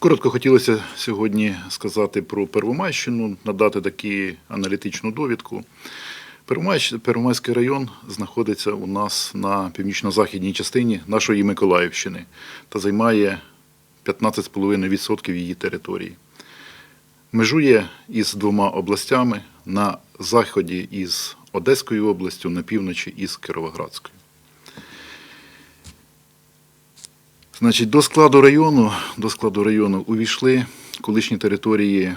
Коротко хотілося сьогодні сказати про Первомайщину, надати таку аналітичну довідку. Первомайський район знаходиться у нас на північно-західній частині нашої Миколаївщини та займає 15,5% її території. Межує із двома областями на заході із Одеською областю, на півночі із Кіровоградською. Значить, до складу району, до складу району увійшли колишні території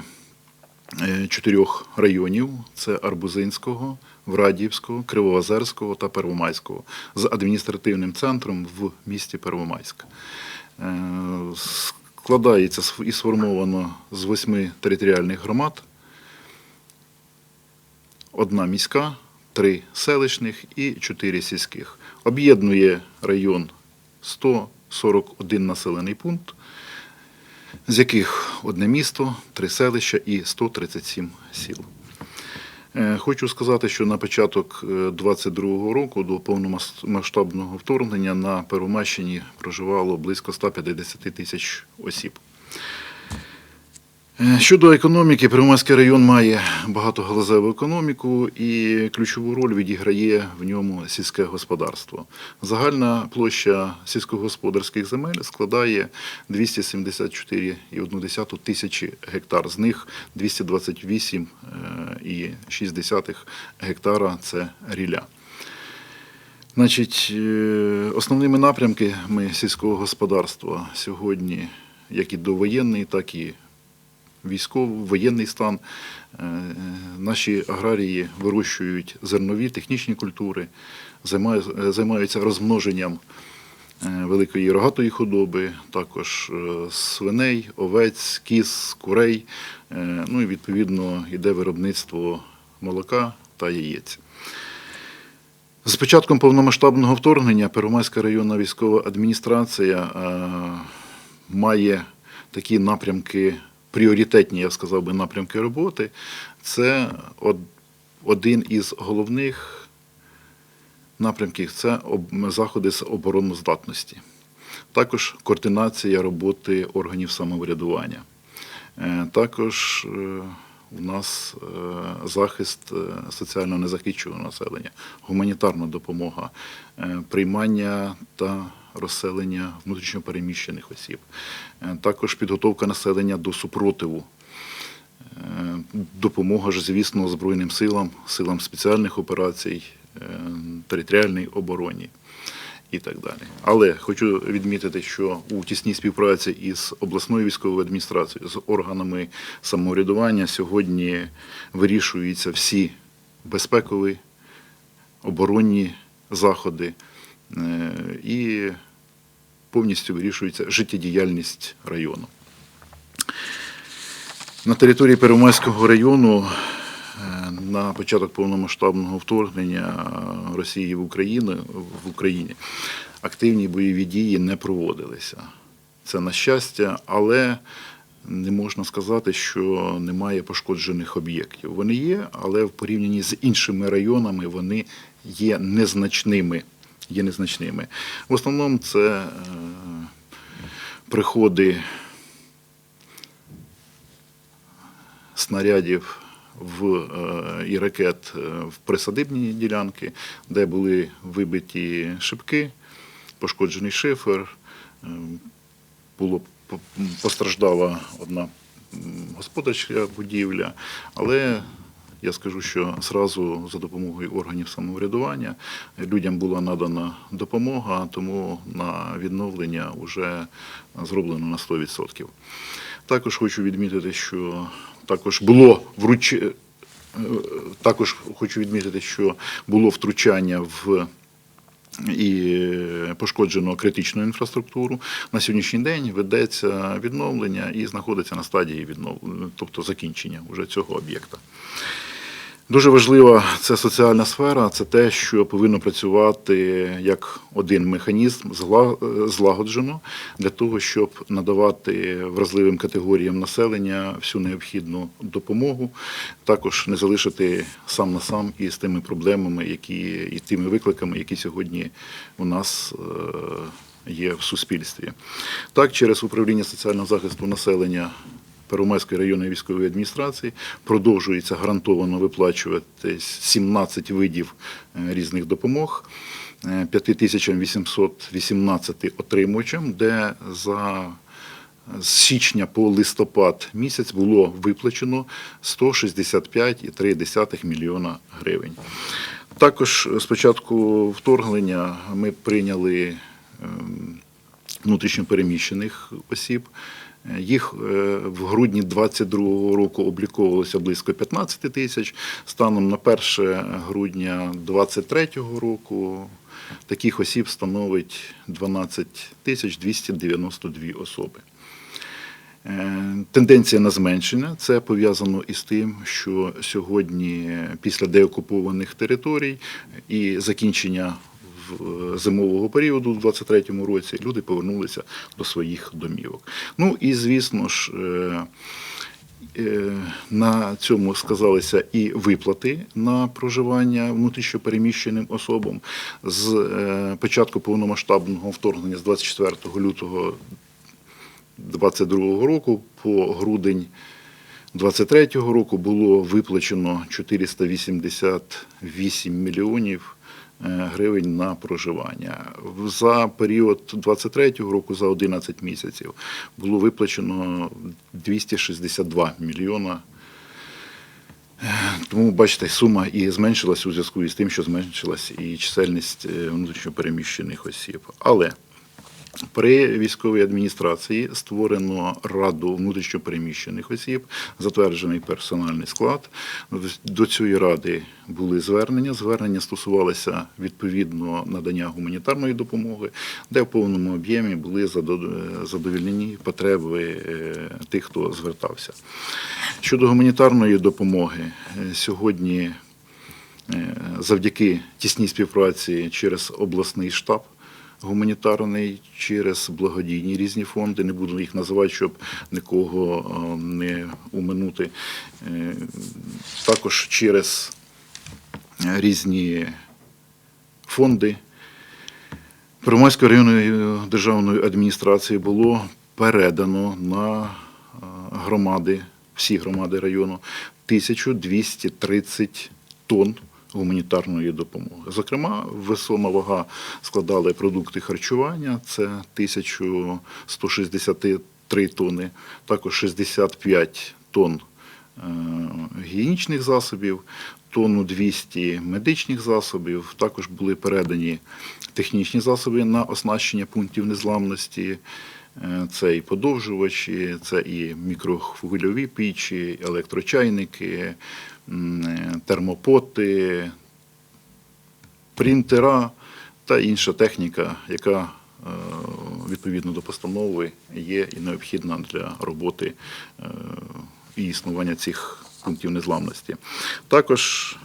е, чотирьох районів: це Арбузинського, Врадіївського, Кривоозерського та Первомайського з адміністративним центром в місті Первомайськ. Е, Складається і сформовано з восьми територіальних громад, одна міська, три селищних і чотири сільських. Об'єднує район 141 населений пункт, з яких одне місто, три селища і 137 сіл. Е, Хочу сказати, що на початок 22-го року до повномасштабного вторгнення на Первомащині проживало близько 150 тисяч осіб. Е, Щодо економіки, Первомайський район має багатогалузеву економіку і ключову роль відіграє в ньому сільське господарство. Загальна площа сільськогосподарських земель складає 274,1 тисячі гектар. З них 228,6 гектара це ріля. Значить, е, основними напрямками сільського господарства сьогодні, як і довоєнний, так і військовий, воєнний стан. Е, Наші аграрії вирощують зернові технічні культури, займаються розмноженням е, великої рогатої худоби, також е, свиней, овець, кіз, курей. Ну і відповідно йде виробництво молока та яєць. З початком повномасштабного вторгнення Первомайська районна військова адміністрація має такі напрямки, пріоритетні, я сказав би, напрямки роботи. Це один із головних напрямків це заходи з обороноздатності. Також координація роботи органів самоврядування. Е, Також е, у нас е, захист соціально незахищеного населення, гуманітарна допомога, приймання та розселення внутрішньопереміщених осіб, Е, також підготовка населення до супротиву. Е, Допомога ж, звісно, Збройним силам, силам спеціальних операцій, е, територіальній обороні і так далі. Але хочу відмітити, що у тісній співпраці із обласною військовою адміністрацією, з органами самоврядування сьогодні вирішуються всі безпекові, оборонні заходи і повністю вирішується життєдіяльність району. На території Первомайського району е, на початок повномасштабного вторгнення Росії в Україну в Україні активні бойові дії не проводилися. Це на щастя, але не можна сказати, що немає пошкоджених об'єктів. Вони є, але в порівнянні з іншими районами вони є незначними. Є незначними. В основному це е, приходи снарядів в, е, і ракет е, в присадибні ділянки, де були вибиті шибки, пошкоджений шифер, було постраждала одна м, господарча будівля, але я скажу, що зразу за допомогою органів самоврядування людям була надана допомога, тому на відновлення вже зроблено на 100%. Також хочу відмітити, що також було вруч... е, також хочу відмітити, що було втручання в і пошкоджено критичну інфраструктуру. На сьогоднішній день ведеться відновлення і знаходиться на стадії відновлення, тобто закінчення уже цього об'єкта. Дуже важлива це соціальна сфера, це те, що повинно працювати як один механізм зла- злагоджено для того, щоб надавати вразливим категоріям населення всю необхідну допомогу, також не залишити сам на сам із тими проблемами, які і тими викликами, які сьогодні у нас е, є в суспільстві. Так, через управління соціального захисту населення Первомайської районної військової адміністрації продовжується гарантовано виплачувати 17 видів е, різних допомог. е, 5818 отримувачам, де за з січня по листопад місяць було виплачено 165,3 мільйона гривень. Також з початку вторгнення ми прийняли ем, внутрішньопереміщених осіб. Їх е, в грудні 2022 року обліковувалося близько 15 тисяч. Станом на 1 грудня 2023 року таких осіб становить 12 тисяч 292 особи. Е, Тенденція на зменшення це пов'язано із тим, що сьогодні після деокупованих територій і закінчення зимового періоду у 2023 році люди повернулися до своїх домівок. Ну і звісно ж. е, Е, На цьому сказалися і виплати на проживання внутрішньопереміщеним особам з е, початку повномасштабного вторгнення з 24 лютого 2022 року по грудень 2023 року було виплачено 488 мільйонів е, гривень на проживання. За період 2023 року, за 11 місяців, було виплачено 262 мільйона. Е, Тому, бачите, сума і зменшилась у зв'язку із тим, що зменшилась і чисельність е, внутрішньопереміщених осіб. Але при військовій адміністрації створено раду внутрішньопереміщених осіб, затверджений персональний склад. До цієї ради були звернення. Звернення стосувалися відповідно надання гуманітарної допомоги, де в повному об'ємі були задовільнені потреби е, тих, хто звертався. Щодо гуманітарної допомоги, е, сьогодні е, завдяки тісній співпраці через обласний штаб гуманітарний, через благодійні різні фонди. Не буду їх називати, щоб нікого е, не уминути. Е, Також через різні фонди. Первомайською районною державною адміністрацією було передано на е, громади, всі громади району 1230 тонн гуманітарної допомоги. Зокрема, весома вага складали продукти харчування, це 1163 тонни, також 65 тонн е, гігієнічних засобів, тонну 200 медичних засобів. Також були передані технічні засоби на оснащення пунктів незламності. Е, Це і подовжувачі, це і мікрохвильові пічі, електрочайники, термопоти, принтера та інша техніка, яка е, відповідно до постанови є і необхідна для роботи е, і існування цих пунктів незламності. Також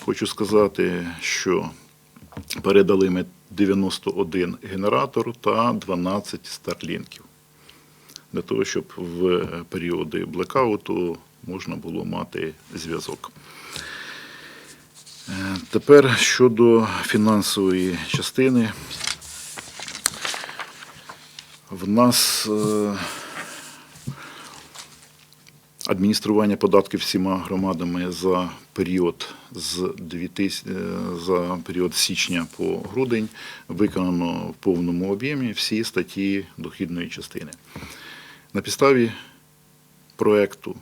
хочу сказати, що передали ми 91 генератор та 12 старлінків для того, щоб в періоди блекауту можна було мати зв'язок. Е, Тепер щодо фінансової частини. В нас е, адміністрування податків всіма громадами за період з 2000, е, за період січня по грудень виконано в повному об'ємі всі статті дохідної частини. На підставі проекту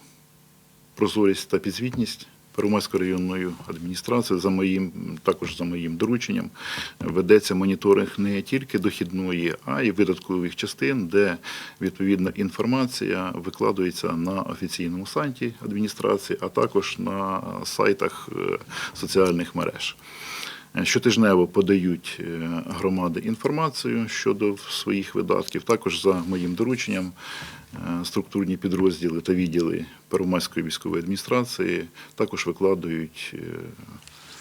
прозорість та підзвітність Первомайською районною адміністрацією за моїм також за моїм дорученням ведеться моніторинг не тільки дохідної, а й видаткових частин, де відповідна інформація викладується на офіційному сайті адміністрації, а також на сайтах е, соціальних мереж. Щотижнево подають е, громади інформацію щодо своїх видатків. Також за моїм дорученням е, структурні підрозділи та відділи Первомайської військової адміністрації також викладають е,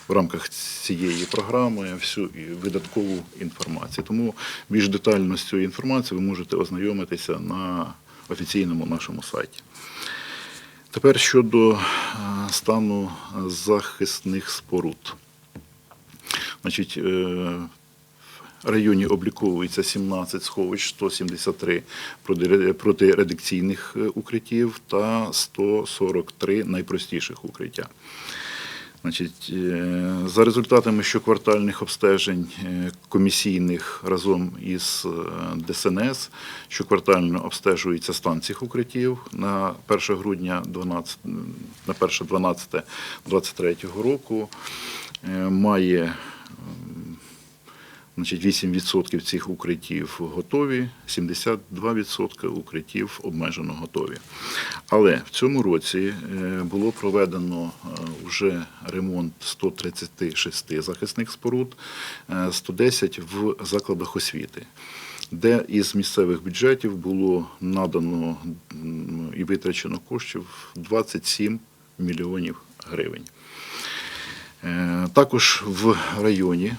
в рамках цієї програми всю видаткову інформацію. Тому більш детально з цією інформацією ви можете ознайомитися на офіційному нашому сайті. Тепер щодо стану захисних споруд. Значить, е, районі обліковується 17 сховищ, 173 проти- протиредикційних е, укриттів та 143 найпростіших укриття. Значить, е, за результатами щоквартальних обстежень комісійних разом із ДСНС, щоквартально обстежується стан цих укриттів на 1 грудня 12, на 1 12 23 року. Має Значить, 8% цих укриттів готові, 72% укриттів обмежено готові. Але в цьому році е, було проведено е, вже ремонт 136 захисних споруд, е, 110 в закладах освіти, де із місцевих бюджетів було надано і витрачено коштів 27 мільйонів гривень. Е, Також в районі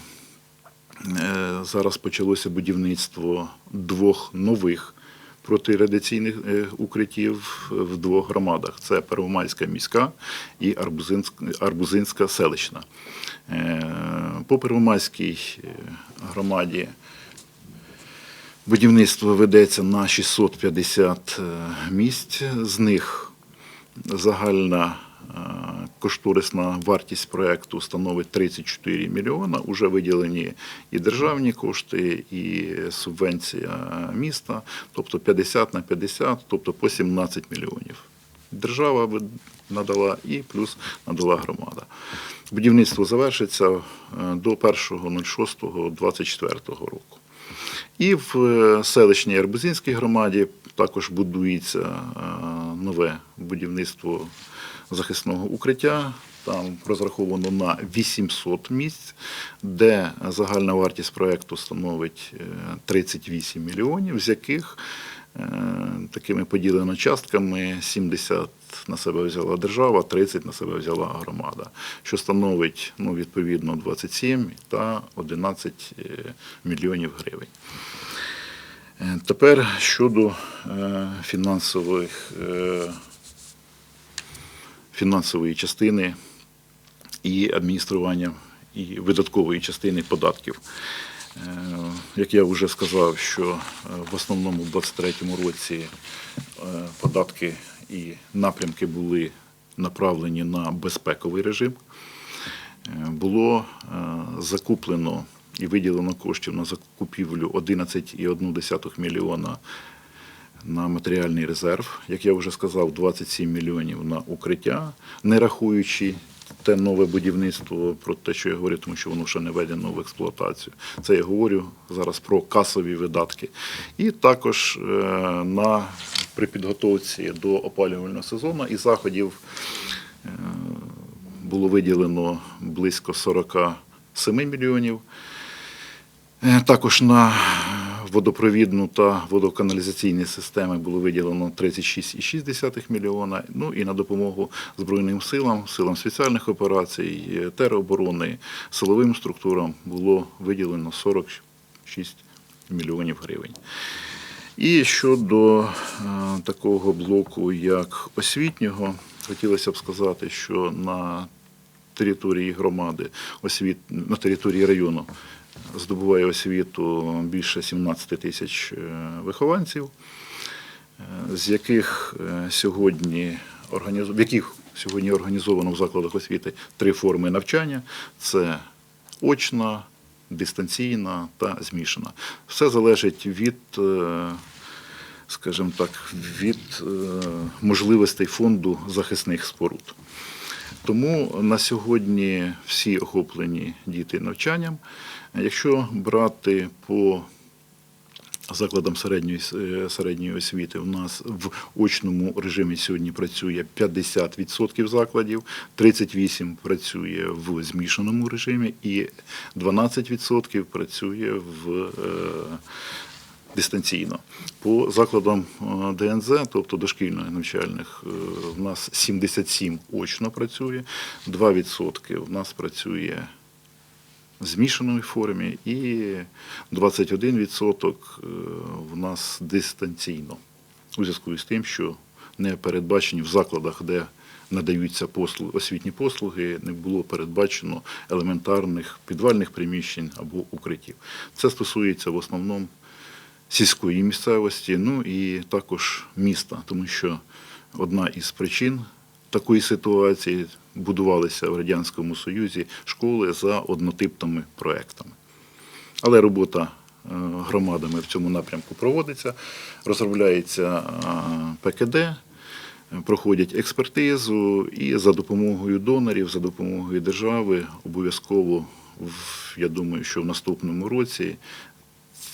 Е, Зараз почалося будівництво двох нових протирадиційних е, укриттів в двох громадах: це Первомайська міська і Арбузинська селищна. По Первомайській громаді будівництво ведеться на 650 місць, з них загальна кошторисна вартість проекту становить 34 мільйона. Уже виділені і державні кошти, і субвенція міста, тобто 50 на 50, тобто по 17 мільйонів. Держава надала і плюс надала громада. Будівництво завершиться е, до 1.06.24 року. І в е, селищній Арбузинській громаді також будується е, нове будівництво захисного укриття. Там розраховано на 800 місць, де загальна вартість проекту становить е, 38 мільйонів, з яких е, такими поділено частками 70 на себе взяла держава, 30 на себе взяла громада, що становить ну, відповідно 27 та 11 е, мільйонів гривень. Е, Тепер щодо е, фінансових, е, фінансової частини і адміністрування і видаткової частини податків. Е, Як я вже сказав, що е, в основному в 2023 році е, податки і напрямки були направлені на безпековий режим. Було закуплено і виділено коштів на закупівлю 11,1 мільйона на матеріальний резерв. Як я вже сказав, 27 мільйонів на укриття, не рахуючи те нове будівництво про те, що я говорю, тому що воно ще не введено в експлуатацію. Це я говорю зараз про касові видатки. І також е, на, при підготовці до опалювального сезону і заходів е, було виділено близько 47 мільйонів. Е, Також на водопровідну та водоканалізаційні системи було виділено 36,6 мільйона. Ну і на допомогу Збройним силам, силам спеціальних операцій, тероборони, силовим структурам було виділено 46 мільйонів гривень. І щодо е, такого блоку, як освітнього, хотілося б сказати, що на території громади, освіт, на території району здобуває освіту більше 17 тисяч е, вихованців, е, з яких е, сьогодні в яких сьогодні організовано в закладах освіти три форми навчання: це очна, дистанційна та змішана. Все залежить від, скажімо так, від можливостей фонду захисних споруд. Тому на сьогодні всі охоплені діти навчанням. Якщо брати по закладам середньої, е, середньої освіти, у нас в очному режимі сьогодні працює 50% закладів, 38% працює в змішаному режимі і 12% працює в е, дистанційно. По закладам е, ДНЗ, тобто дошкільних навчальних, е, в нас 77 очно працює, 2% в нас працює в змішаній формі і 21% е, в нас дистанційно. У зв'язку з тим, що не передбачені в закладах, де надаються послуги, освітні послуги, не було передбачено елементарних підвальних приміщень або укриттів. Це стосується в основному сільської місцевості, ну і також міста, тому що одна із причин такої ситуації будувалися в Радянському Союзі школи за однотипними проектами. Але робота е, громадами в цьому напрямку проводиться, розробляється е, ПКД, проходять експертизу і за допомогою донорів, за допомогою держави обов'язково, в- я думаю, що в наступному році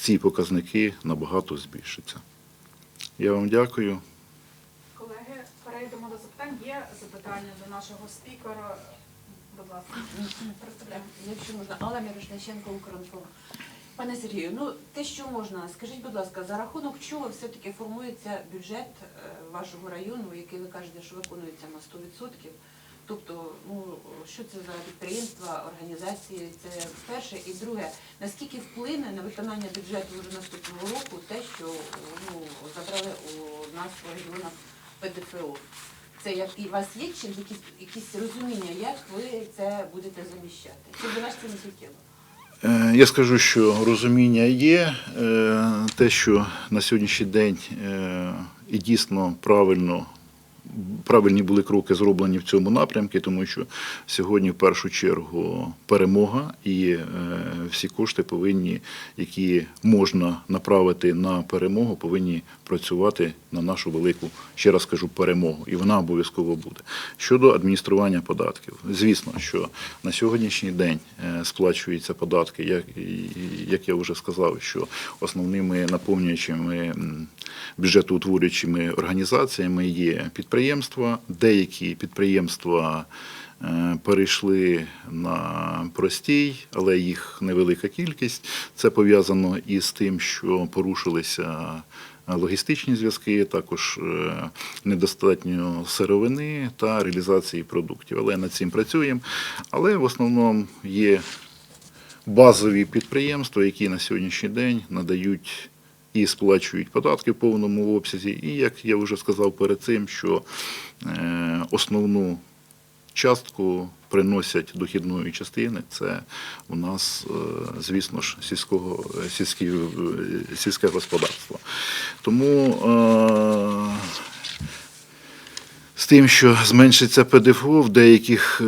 ці показники набагато збільшаться. Я вам дякую. Колеги, перейдемо до запитань. Є запитання до нашого спікера. Будь ласка, представляємо. Якщо можна, Алла Мірошниченко, Укрінформ. Пане Сергію, ну те, що можна, скажіть, будь ласка, за рахунок чого все-таки формується бюджет е, вашого району, який ви кажете, що виконується на 100%? Тобто, ну що це за підприємства, організації? Це перше. І друге, наскільки вплине на виконання бюджету вже наступного року те, що ну, забрали у нас у регіонах ПДФО? Це як і у вас є чи якісь, якісь розуміння, як ви це будете заміщати? Чи для вас це не суттєво? Е, Я скажу, що розуміння є. Е, Те, що на сьогоднішній день е, і дійсно правильно. Правильні були кроки зроблені в цьому напрямку, тому що сьогодні в першу чергу перемога і е, всі кошти повинні, які можна направити на перемогу, повинні працювати на нашу велику, ще раз кажу, перемогу. І вона обов'язково буде. Щодо адміністрування податків, звісно, що на сьогоднішній день е, сплачуються податки, як, як я вже сказав, що основними наповнюючими бюджетоутворюючими організаціями є підприємства, деякі підприємства. е, Перейшли на простій, але їх невелика кількість. Це пов'язано із тим, що порушилися логістичні зв'язки, також е, недостатньо сировини та реалізації продуктів. Але над цим працюємо. Але в основному є базові підприємства, які на сьогоднішній день надають і сплачують податки в повному обсязі. І як я вже сказав перед цим, що е, основну частку приносять дохідної частини, це у нас, е, звісно ж, сільського, сільські, е, сільське господарство. Тому з тим, що зменшиться ПДФО в деяких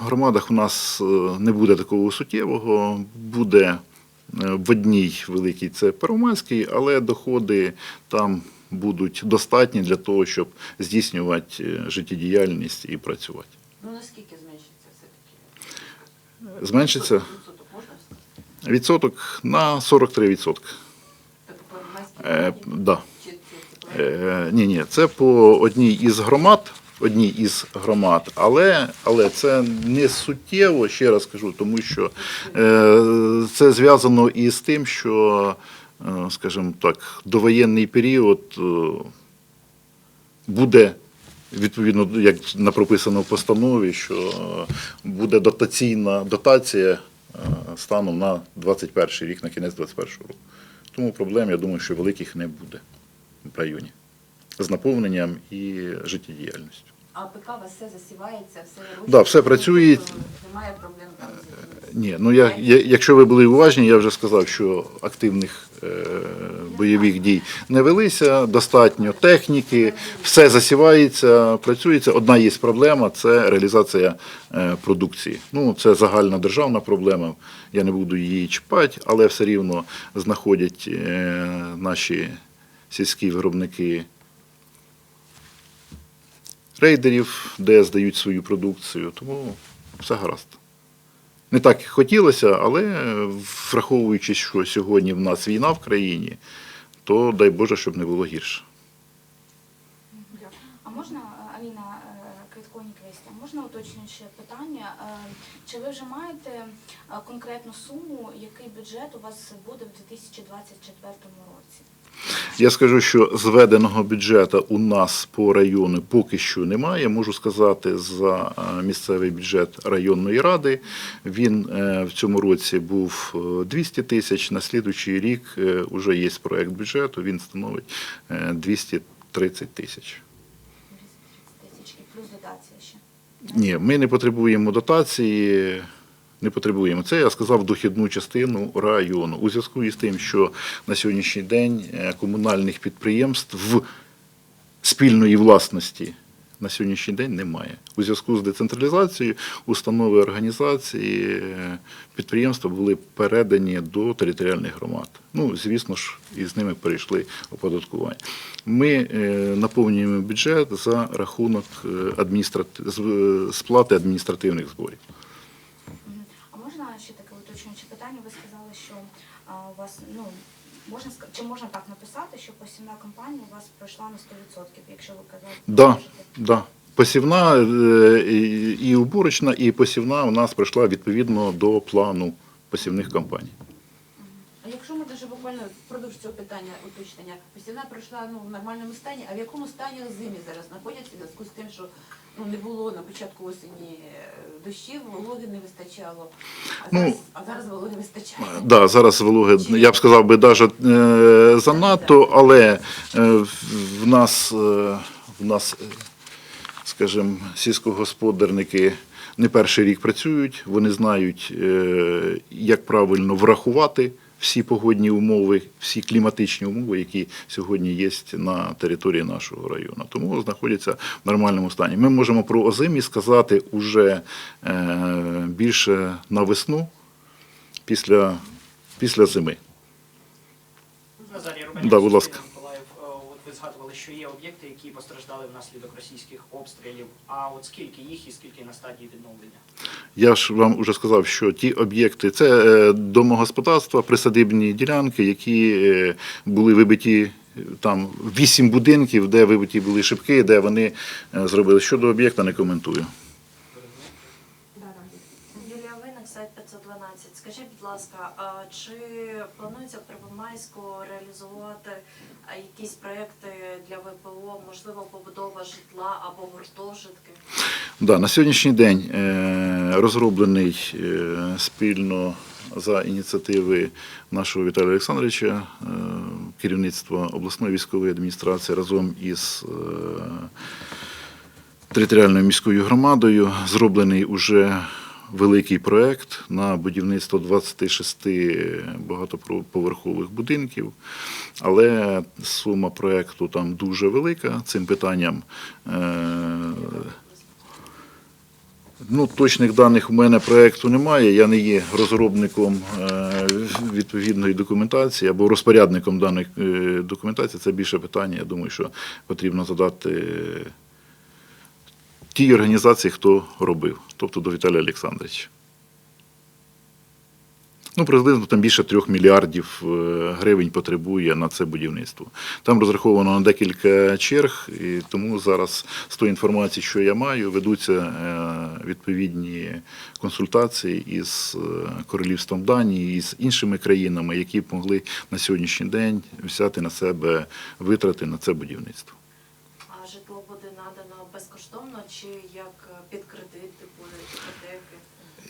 громадах у нас не буде такого суттєвого, буде в одній великій це Первомайський, але доходи там будуть достатні для того, щоб здійснювати е, життєдіяльність і працювати. Ну наскільки зменшиться все-таки? Зменшиться Відсоток на 43%. Тобто по громадській Е, да. Е, ні, ні, це по одній із громад, одній із громад, але, але це не суттєво, ще раз кажу, тому що е, це зв'язано із тим, що, е, скажімо так, довоєнний період е, буде. Відповідно, як на прописано в постанові, що е, буде дотаційна дотація е, станом на 21 рік, на кінець 21 року. Тому проблем, я думаю, що великих не буде в районі з наповненням і життєдіяльністю. А ПК у вас все засівається, все рушить? Да, все працює. Тобто Немає проблем там з Ні, ну я, я, якщо ви були уважні, я вже сказав, що активних е, бойових дій не велися, достатньо техніки, все засівається, працюється. Одна є проблема це реалізація е, продукції. Ну, це загальна державна проблема. Я не буду її чіпати, але все рівно знаходять е, наші сільські виробники рейдерів, де здають свою продукцію. Тому все гаразд. Не так хотілося, але враховуючи, що сьогодні в нас війна в країні, то дай Боже, щоб не було гірше. А можна, Аліна е, Ніквестя, можна уточнююче питання? Е, Чи ви вже маєте е, конкретну суму, який бюджет у вас буде в 2024 році? Я скажу, що зведеного бюджету у нас по району поки що немає. Можу сказати за е, місцевий бюджет районної ради. Він е, в цьому році був е, 200 тисяч. На слідуючий рік вже є проект бюджету. Він становить е, 230 тисяч. Ні, ми не потребуємо дотації, не потребуємо. Це я сказав дохідну частину району. У зв'язку із тим, що на сьогоднішній день е, комунальних підприємств в спільної власності на сьогоднішній день немає. У зв'язку з децентралізацією установи організації е, підприємства були передані до територіальних громад. Ну, звісно ж, і з ними перейшли оподаткування. Ми е, наповнюємо бюджет за рахунок адміністрати... е, сплати адміністративних зборів. Мгм. А можна ще таке уточнююче питання? Ви сказали, що а, у вас ну можна чи можна так написати, що посівна кампанія у вас пройшла на 100%, якщо ви казали? Да, да. Посівна е, і- і уборочна, і посівна у нас пройшла відповідно до плану посівних кампаній. А якщо ми даже буквально впродовж цього питання уточнення, посівна пройшла ну, в нормальному стані, а в якому стані зимі зараз знаходяться? В зв'язку з тим, що ну, не було на початку осені е, дощів, вологи не вистачало, а Ну, зараз, а зараз вологи вистачає. Да, зараз вологи, я б сказав би, навіть е, занадто, але е, в- нас, е, в нас, е, скажімо, сільськогосподарники не перший рік працюють, вони знають, е, як правильно врахувати всі погодні умови, всі кліматичні умови, які сьогодні є на території нашого району. Тому знаходяться в нормальному стані. Ми можемо про озимі сказати уже е, більше на весну після, після зими. Да, будь ласка. Миколаїв, е, от ви згадували, що є об'єкти, які постраждали внаслідок російських обстрілів. А от скільки їх і скільки на стадії відновлення? Я ж вам вже сказав, що ті об'єкти це е, домогосподарства, присадибні ділянки, які е, були вибиті. е, Там вісім будинків, де вибиті були шибки, де вони зробили. Щодо об'єкта не коментую. Скажіть, будь ласка, чи планується в Первомайську реалізувати якісь проекти для ВПО, можливо, побудова житла або гуртожитки? Да, на сьогоднішній день е, розроблений е, спільно за ініціативи нашого Віталія Олександровича, е, керівництва обласної військової адміністрації разом із територіальною міською громадою зроблений уже великий проект на будівництво 26 багатоповерхових будинків. Але сума проекту там дуже велика. Цим питанням е, Ну, точних даних у мене проєкту немає. Я не є розробником е, відповідної документації або розпорядником даної е, документації. Це більше питання. Я думаю, що потрібно задати тій організації, хто робив, тобто до Віталія Олександровича. Ну, приблизно там більше трьох мільярдів е, гривень потребує на це будівництво. Там розраховано на декілька черг, і тому зараз з тої інформації, що я маю, ведуться е, відповідні консультації із е, королівством Данії і з іншими країнами, які б могли на сьогоднішній день взяти на себе витрати на це будівництво. Буде надано безкоштовно чи як е, під кредит, типу іпотеки?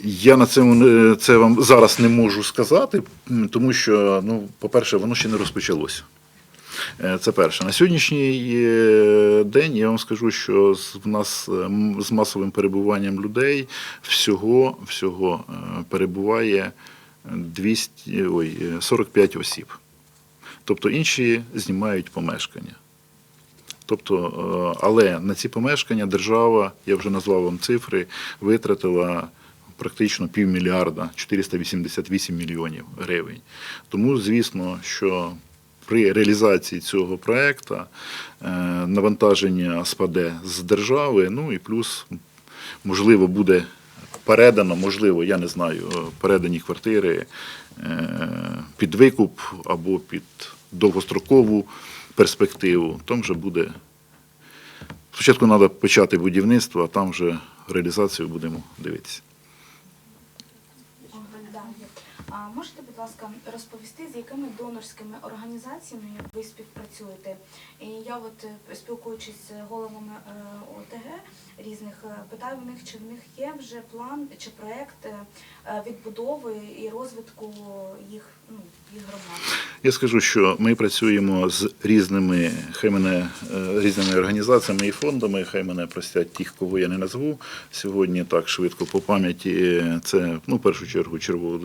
Я на цьому це вам зараз не можу сказати, тому що, ну, по-перше, воно ще не розпочалося. Е, Це перше. На сьогоднішній е, день я вам скажу, що в нас з масовим перебуванням людей всього, всього перебуває 200, ой, е, 45 осіб. Тобто інші знімають помешкання. Тобто, е, але на ці помешкання держава, я вже назвав вам цифри, витратила практично півмільярда, 488 мільйонів гривень. Тому, звісно, що при реалізації цього проекту е, навантаження спаде з держави, ну і плюс, можливо, буде передано, можливо, я не знаю, е, передані квартири під викуп або під довгострокову перспективу. Там вже буде. Спочатку треба почати будівництво, а там вже реалізацію будемо дивитися. А можете, будь ласка, розповісти, з якими донорськими організаціями ви співпрацюєте? І я, от е, спілкуючись з головами е, ОТГ різних, е, питаю в них, чи в них є вже план чи проект е, е, відбудови і розвитку їх ну, їх громад? Я скажу, що ми працюємо з різними, хай мене різними організаціями і фондами. Хай мене простять тих, кого я не назву сьогодні. Так швидко по пам'яті. Це ну, в першу чергу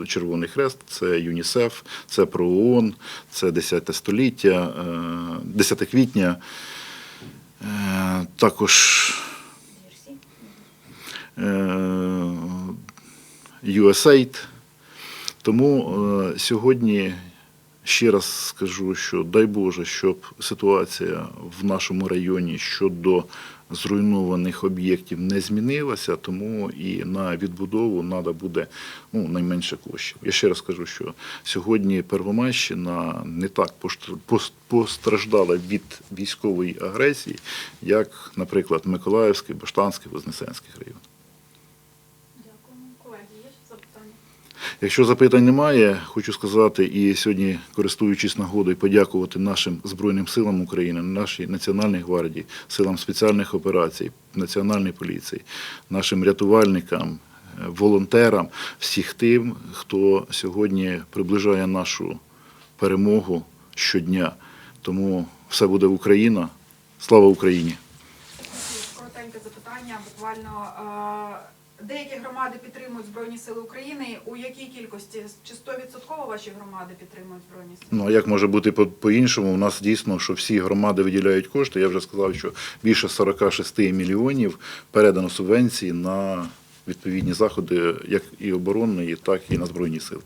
Червоний, Хрест, це ЮНІСЕФ, це ПРООН, це 10 століття, е, 10 квітня. Також USAID. Тому е, сьогодні ще раз скажу, що дай Боже, щоб ситуація в нашому районі щодо зруйнованих об'єктів не змінилася, тому і на відбудову треба буде ну, найменше коштів. Я ще раз скажу, що сьогодні Первомайщина не так постраждала від військової агресії, як, наприклад, Миколаївський, Баштанський, Вознесенський район. Дякую. Колеги, є ще запитання? Якщо запитань немає, хочу сказати і сьогодні, користуючись нагодою, подякувати нашим Збройним силам України, нашій Національній гвардії, силам спеціальних операцій, Національній поліції, нашим рятувальникам, е, волонтерам, всіх тим, хто сьогодні приближає нашу перемогу щодня. Тому все буде Україна. Слава Україні! Коротеньке запитання. Буквально е, деякі громади підтримують Збройні Сили України. У якій кількості? Чи 100% ваші громади підтримують Збройні Сили? Ну а як може бути по- по-іншому? У нас дійсно, що всі громади виділяють кошти. Я вже сказав, що більше 46 мільйонів передано субвенції на відповідні заходи, як і оборонної, так і на збройні сили.